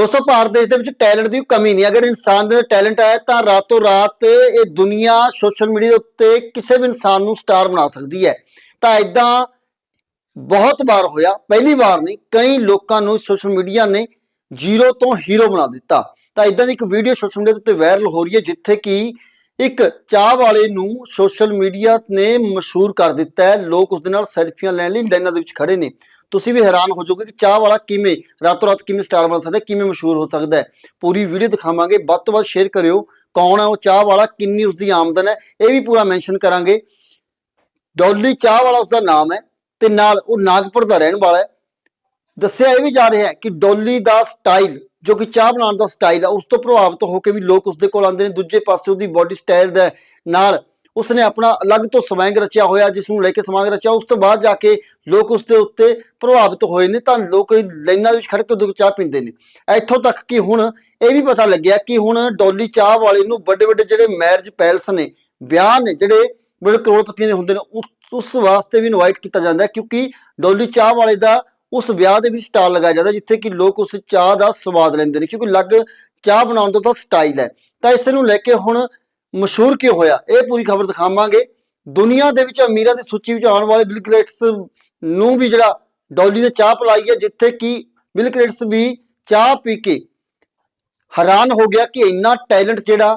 ਦੋਸਤੋ, ਭਾਰਤ ਦੇਸ਼ ਦੇ ਵਿੱਚ ਟੈਲੈਂਟ ਦੀ ਕਮੀ ਨਹੀਂ। ਅਗਰ ਇਨਸਾਨ ਦੇ ਟੈਲੈਂਟ ਹੈ ਤਾਂ ਰਾਤੋਂ ਰਾਤ ਇਹ ਦੁਨੀਆ ਸੋਸ਼ਲ ਮੀਡੀਆ ਉੱਤੇ ਕਿਸੇ ਵੀ ਇਨਸਾਨ ਨੂੰ ਸਟਾਰ ਬਣਾ ਸਕਦੀ ਹੈ। ਤਾਂ ਇਦਾਂ ਬਹੁਤ ਵਾਰ ਹੋਇਆ, ਪਹਿਲੀ ਵਾਰ ਨਹੀਂ, ਕਈ ਲੋਕਾਂ ਨੂੰ ਸੋਸ਼ਲ ਮੀਡੀਆ ਨੇ ਜ਼ੀਰੋ ਤੋਂ ਹੀਰੋ ਬਣਾ ਦਿੱਤਾ। ਤਾਂ ਇਦਾਂ ਦੀ ਇੱਕ ਵੀਡੀਓ ਸੋਸ਼ਲ ਮੀਡੀਆ ਉੱਤੇ ਵਾਇਰਲ ਹੋ ਰਹੀ ਹੈ, ਜਿੱਥੇ ਕਿ ਇੱਕ ਚਾਹ ਵਾਲੇ ਨੂੰ ਸੋਸ਼ਲ ਮੀਡੀਆ ਨੇ ਮਸ਼ਹੂਰ ਕਰ ਦਿੱਤਾ ਹੈ। ਲੋਕ ਉਸ ਦੇ ਨਾਲ ਸੈਲਫੀਆਂ ਲੈਣ ਲਈ ਲਾਈਨਾਂ ਦੇ ਵਿੱਚ ਖੜੇ ਨੇ। ਤੁਸੀਂ ਵੀ ਹੈਰਾਨ ਹੋ ਜਾਓਗੇ ਕਿ ਚਾਹ ਵਾਲਾ ਕਿਵੇਂ, ਰਾਤੋਂ ਰਾਤ ਕਿਵੇਂ ਸਟਾਰ ਬਣ ਸਕਦਾ ਕਿਵੇਂ ਮਸ਼ਹੂਰ ਹੋ ਸਕਦਾ ਹੈ। ਪੂਰੀ ਵੀਡੀਓ ਦਿਖਾਵਾਂਗੇ। ਵੱਧ ਤੋਂ ਵੱਧ ਸ਼ੇਅਰ ਕਰਿਓ। ਕੌਣ ਹੈ ਉਹ ਚਾਹ ਵਾਲਾ? ਕਿੰਨੀ ਉਸ ਦੀ ਆਮਦਨ ਹੈ? ਇਹ ਵੀ ਪੂਰਾ ਮੈਂਸ਼ਨ ਕਰਾਂਗੇ। ਡੋਲੀ ਚਾਹ ਵਾਲਾ ਉਸ ਦਾ ਨਾਮ ਹੈ ਤੇ ਨਾਲ ਉਹ ਨਾਗਪੁਰ ਦਾ ਰਹਿਣ ਵਾਲਾ ਹੈ। ਦੱਸਿਆ ਇਹ ਵੀ ਜਾ ਰਿਹਾ ਹੈ ਕਿ ਡੋਲੀ ਦਾ ਸਟਾਈਲ ਜੋ ਕਿ ਚਾਹ ਬਣਾਉਣ ਦਾ ਸਟਾਈਲ ਆ, ਉਸ ਤੋਂ ਪ੍ਰਭਾਵਿਤ ਹੋ ਕੇ ਵੀ ਲੋਕ ਉਸ ਦੇ ਕੋਲ ਆਉਂਦੇ ਨੇ, ਦੂਜੇ ਪਾਸੇ ਉਹਦੀ ਬਾਡੀ ਸਟਾਈਲ ਦੇ ਨਾਲ ਉਸਨੇ ਆਪਣਾ ਅਲੱਗ ਤੋਂ ਸਵੈਂਗ ਰਚਿਆ ਹੋਇਆ, ਜਿਸ ਨੂੰ ਲੈ ਕੇ ਸਵਾਂਗ ਰਚਿਆ, ਉਸ ਤੋਂ ਬਾਅਦ ਜਾ ਕੇ ਲੋਕ ਉਸ ਦੇ ਉੱਤੇ ਪ੍ਰਭਾਵਿਤ ਹੋਏ ਨੇ, ਤਾਂ ਲੋਕ ਲਾਈਨਾਂ ਦੇ ਵਿੱਚ ਖੜ੍ਹ ਕੇ ਉਹਦੇ ਕੋਲ ਚਾਹ ਪੀਂਦੇ ਨੇ। ਇੱਥੋਂ ਤੱਕ ਕਿ ਹੁਣ ਇਹ ਵੀ ਪਤਾ ਲੱਗਿਆ ਕਿ ਹੁਣ ਡੋਲੀ ਚਾਹ ਵਾਲੇ ਨੂੰ ਵੱਡੇ ਵੱਡੇ ਜਿਹੜੇ ਮੈਰਿਜ ਪੈਲਸ ਨੇ, ਵਿਆਹ ਨੇ, ਜਿਹੜੇ ਬੜੇ ਕਰੋੜਪਤੀਆਂ ਦੇ ਹੁੰਦੇ ਨੇ, ਉਸ- ਉਸ ਵਾਸਤੇ ਵੀ ਇਨਵਾਈਟ ਕੀਤਾ ਜਾਂਦਾ ਕਿਉਂਕਿ ਡੋਲੀ ਚਾਹ ਵਾਲੇ ਦਾ ਉਸ ਵਿਆਹ ਦੇ ਵਿੱਚ ਸਟਾਲ ਲਗਾਇਆ ਜਾਂਦਾ ਜਿੱਥੇ ਕਿ ਲੋਕ ਉਸ ਚਾਹ ਦਾ ਸਵਾਦ ਲੈਂਦੇ ਨੇ, ਕਿਉਂਕਿ ਅਲੱਗ ਚਾਹ ਬਣਾਉਣ ਦਾ ਤਾਂ ਸਟਾਈਲ ਹੈ। ਤਾਂ ਇਸ ਨੂੰ ਲੈ ਕੇ ਹੁਣ ਮਸ਼ਹੂਰ ਕਿਉਂ ਹੋਇਆ? ਇਹ ਪੂਰੀ ਖਬਰ ਦਿਖਾਵਾਂਗੇ। ਦੁਨੀਆ ਦੇ ਵਿੱਚ ਅਮੀਰਾਂ ਦੀ ਸੂਚੀ ਵਿੱਚ ਆਉਣ ਵਾਲੇ ਬਿਲ ਗੇਟਸ ਨੂੰ ਵੀ ਜਿਹੜਾ ਡੋਲੀ ਨੇ ਚਾਹ ਪਿਲਾਈ ਹੈ, ਜਿੱਥੇ ਕਿ ਬਿਲ ਗੇਟਸ ਵੀ ਚਾਹ ਪੀ ਕੇ ਹੈਰਾਨ ਹੋ ਗਿਆ ਕਿ ਇੰਨਾ ਟੈਲੈਂਟ ਜਿਹੜਾ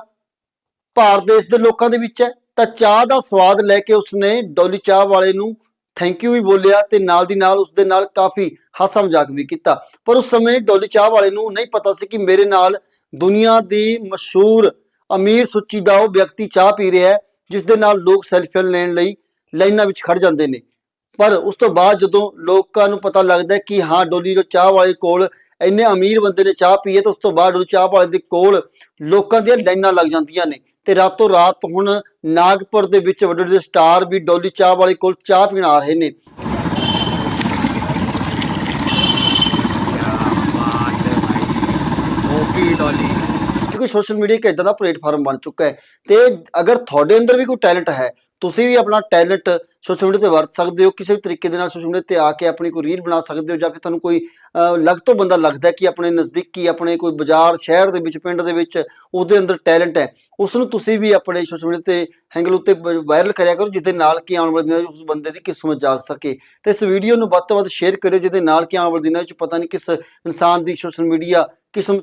ਭਾਰਤ ਦੇਸ਼ ਦੇ ਲੋਕਾਂ ਦੇ ਵਿੱਚ ਹੈ, ਤਾਂ ਚਾਹ ਦਾ ਸਵਾਦ ਲੈ ਕੇ ਉਸਨੇ ਡੋਲੀ ਚਾਹ ਵਾਲੇ ਨੂੰ ਥੈਂਕ ਯੂ ਵੀ ਬੋਲਿਆ ਤੇ ਨਾਲ ਦੀ ਨਾਲ ਉਸਦੇ ਨਾਲ ਕਾਫੀ ਹਾਸਾ ਮਜ਼ਾਕ ਵੀ ਕੀਤਾ। ਪਰ ਉਸ ਸਮੇਂ ਡੋਲੀ ਚਾਹ ਵਾਲੇ ਨੂੰ ਨਹੀਂ ਪਤਾ ਸੀ ਕਿ ਮੇਰੇ ਨਾਲ ਦੁਨੀਆ ਦੀ ਮਸ਼ਹੂਰ ਅਮੀਰ ਸੂਚੀ ਦਾ ਉਹ ਵਿਅਕਤੀ ਚਾਹ ਪੀ ਰਿਹਾ ਹੈ, ਜਿਸ ਦੇ ਨਾਲ ਲੋਕ ਸੈਲਫੀ ਲੈਣ ਲਈ ਲਾਈਨਾਂ ਵਿੱਚ ਖੜ ਜਾਂਦੇ ਨੇ। ਪਰ ਉਸ ਤੋਂ ਬਾਅਦ ਜਦੋਂ ਲੋਕਾਂ ਨੂੰ ਪਤਾ ਲੱਗਦਾ ਕਿ ਹਾਂ, ਡੋਲੀ ਜੋ ਚਾਹ ਵਾਲੇ ਕੋਲ ਇੰਨੇ ਅਮੀਰ ਬੰਦੇ ਨੇ ਚਾਹ ਪੀ ਹੈ, ਤਾਂ ਉਸ ਤੋਂ ਬਾਅਦ ਡੋਲੀ ਚਾਹ ਵਾਲੇ ਦੇ ਕੋਲ ਲੋਕਾਂ ਦੀਆਂ ਲਾਈਨਾਂ ਲੱਗ ਜਾਂਦੀਆਂ ਨੇ। ਤੇ ਰਾਤੋਂ ਰਾਤ ਹੁਣ ਨਾਗਪੁਰ ਦੇ ਵਿੱਚ ਵੱਡੇ ਵੱਡੇ ਸਟਾਰ ਵੀ ਡੋਲੀ ਚਾਹ ਵਾਲੇ ਕੋਲ ਚਾਹ ਪੀਣ ਆ ਰਹੇ ਨੇ। ਓਪੀ ਡੋਲੀ? ਕਿਉਂਕਿ ਸੋਸ਼ਲ ਮੀਡੀਆ ਇੱਕ ਇਦਾਂ ਦਾ ਪਲੇਟਫਾਰਮ ਬਣ ਚੁੱਕਾ ਹੈ ਤੇ ਅਗਰ ਤੁਹਾਡੇ ਅੰਦਰ ਵੀ ਕੋਈ ਟੈਲੈਂਟ ਹੈ ਤੁਸੀਂ ਵੀ ਆਪਣਾ ਟੈਲੈਂਟ ਸੋਸ਼ਲ ਮੀਡੀਆ ਤੇ ਵਰਤ ਸਕਦੇ ਹੋ ਕਿਸੇ ਵੀ ਤਰੀਕੇ ਦੇ ਨਾਲ ਸੋਸ਼ਲ ਮੀਡੀਆ ਤੇ ਆ ਕੇ ਆਪਣੀ ਕੋਈ ਰੀਲ ਬਣਾ ਸਕਦੇ ਹੋ ਜਾਂ ਫਿਰ ਤੁਹਾਨੂੰ ਕੋਈ ਅਹ, ਅਲੱਗ ਤੋਂ ਬੰਦਾ ਲੱਗਦਾ ਕਿ ਆਪਣੇ ਨਜ਼ਦੀਕੀ ਆਪਣੇ ਕੋਈ ਬਾਜ਼ਾਰ ਸ਼ਹਿਰ ਦੇ ਵਿੱਚ ਪਿੰਡ ਦੇ ਵਿੱਚ ਉਹਦੇ ਅੰਦਰ ਟੈਲੈਂਟ ਹੈ ਉਸ ਨੂੰ ਤੁਸੀਂ ਵੀ ਆਪਣੇ ਸੋਸ਼ਲ ਮੀਡੀਆ ਤੇ ਹੈਂਗਲ ਉੱਤੇ ਵਾਇਰਲ ਕਰਿਆ ਕਰੋ ਜਿਹਦੇ ਨਾਲ ਕਿ ਆਉਣ ਵਾਲੇ ਦਿਨਾਂ ਵਿੱਚ ਉਸ ਬੰਦੇ ਦੀ ਕਿਸਮਤ ਜਾਗ ਸਕੇ। ਤੇ ਇਸ ਵੀਡੀਓ ਨੂੰ ਵੱਧ ਤੋਂ ਵੱਧ ਸ਼ੇਅਰ ਕਰਿਓ ਜਿਹਦੇ ਨਾਲ ਕਿ ਆਉਣ ਵਾਲੇ ਦਿਨਾਂ ਵਿੱਚ ਪਤਾ ਨਹੀਂ ਕਿਸ ਇਨਸਾਨ ਦੀ ਸੋਸ਼ਲ ਮੀਡੀਆ ਕਿਸਮ